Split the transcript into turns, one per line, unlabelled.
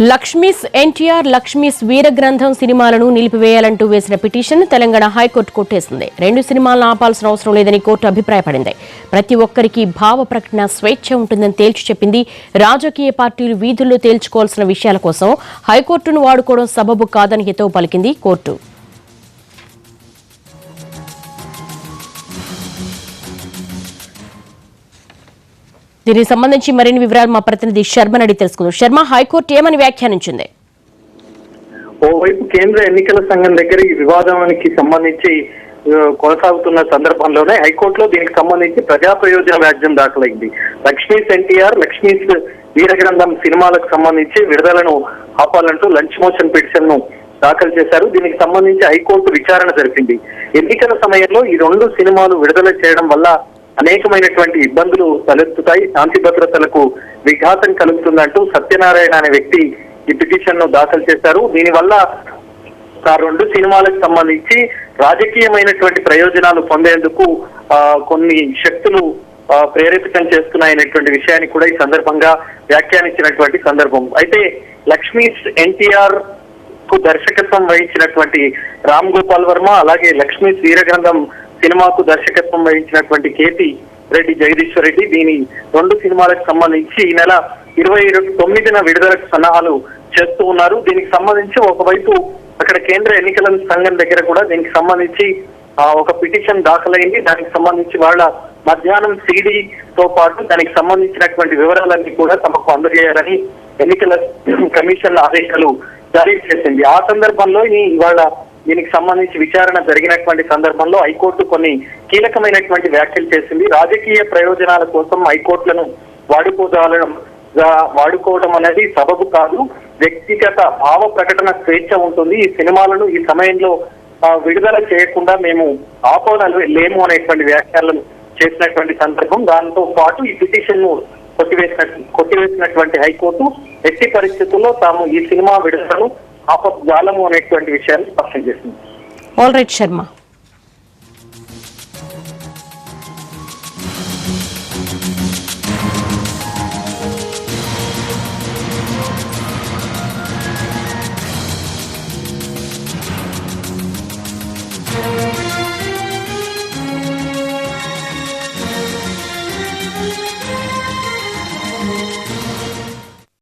లక్ష్మీస్ ఎన్టీఆర్ లక్ష్మీస్ వీరగ్రంథం సినిమాలను నిలిపివేయాలంటూ వేసిన petition Telangana high court కొట్టేసింది. రెండు సినిమాలను ఆపాల్సిన అవసరం లేదని కోర్టు అభిప్రాయపడింది. ప్రతి ఒక్కరికి భావ ప్రకటన స్వేచ్ఛ ఉంటుందని తేల్చి చెప్పింది. రాజకీయ పార్టీలు వీధుల్లో తేల్చుకోవాల్సిన విషయాల కోసం హైకోర్టును వాడుకోవడం సబబు కాదని హితవు పలికింది కోర్టు. దీనికి సంబంధించి మరిన్ని వివరాలు మా ప్రతినిధి శర్మని అడిగి తెలుసుకుందాం. శర్మ హైకోర్టు ఏమని వ్యాఖ్యానించింది?
ఓవైపు కేంద్ర ఎన్నికల సంఘం దగ్గర ఈ వివాదానికి సంబంధించి కొనసాగుతున్న సందర్భంలోనే హైకోర్టులో దీనికి సంబంధించి ప్రజా ప్రయోజన వ్యాజ్యం దాఖలైంది. లక్ష్మీస్ ఎన్టీఆర్ లక్ష్మీస్ వీరగ్రంథం సినిమాలకు సంబంధించి విడుదలను ఆపాలంటూ లంచ్ మోషన్ పిటిషన్ను దాఖలు చేశారు. దీనికి సంబంధించి హైకోర్టు విచారణ జరిపింది. ఎన్నికల సమయంలో ఈ రెండు సినిమాలు విడుదల చేయడం వల్ల అనేకమైనటువంటి ఇబ్బందులు తలెత్తుతాయి. శాంతి భద్రతలకు విఘాతం కలుగుతుందంటూ సత్యనారాయణ అనే వ్యక్తి ఈ పిటిషన్ను దాఖలు చేశారు. దీనివల్ల ఆ రెండు సినిమాలకు సంబంధించి రాజకీయమైనటువంటి ప్రయోజనాలు పొందేందుకు ఆ, కొన్ని శక్తులు ప్రేరేపితం చేస్తున్నాయనేటువంటి విషయాన్ని కూడా ఈ సందర్భంగా వ్యాఖ్యానించినటువంటి సందర్భం. అయితే లక్ష్మీస్ ఎన్టీఆర్కు దర్శకత్వం వహించినటువంటి రామ్ గోపాల్ వర్మ అలాగే లక్ష్మీ వీరగ్రంథం సినిమాకు దర్శకత్వం వహించినటువంటి కేతి రెడ్డి జగదీశ్వర్ రెడ్డి దీని రెండు సినిమాలకు సంబంధించి ఈ నెల ఇరవై తొమ్మిదిన విడుదలకు సన్నాహాలు చేస్తూ ఉన్నారు. దీనికి సంబంధించి ఒకవైపు అక్కడ కేంద్ర ఎన్నికల సంఘం దగ్గర కూడా దీనికి సంబంధించి ఒక పిటిషన్ దాఖలైంది. దానికి సంబంధించి వాళ్ళ మధ్యాహ్నం సిడి తో పాటు దానికి సంబంధించినటువంటి వివరాలన్నీ కూడా తమకు అందజేయాలని ఎన్నికల కమిషన్ ఆదేశాలు జారీ చేసింది. ఆ సందర్భంలో ఈ ఇవాళ దీనికి సంబంధించి విచారణ జరిగినటువంటి సందర్భంలో హైకోర్టు కొన్ని కీలకమైనటువంటి వ్యాఖ్యలు చేసింది. రాజకీయ ప్రయోజనాల కోసం హైకోర్టులను వాడుకోదాలడం వాడుకోవడం అనేది సబబు కాదు. వ్యక్తిగత భావ ప్రకటన స్వేచ్ఛ ఉంటుంది. ఈ సినిమాలను ఈ సమయంలో విడుదల చేయకుండా మేము ఆపోదలు లేము అనేటువంటి వ్యాఖ్యలను చేసినటువంటి సందర్భం. దాంతో పాటు ఈ పిటిషన్ను కొట్టివేసిన కొట్టివేసినటువంటి హైకోర్టు ఎట్టి పరిస్థితుల్లో తాము ఈ సినిమా విడుదలను ఆపజాలము అనేటువంటి విషయాన్ని స్పష్టం చేసింది.
All right Sharma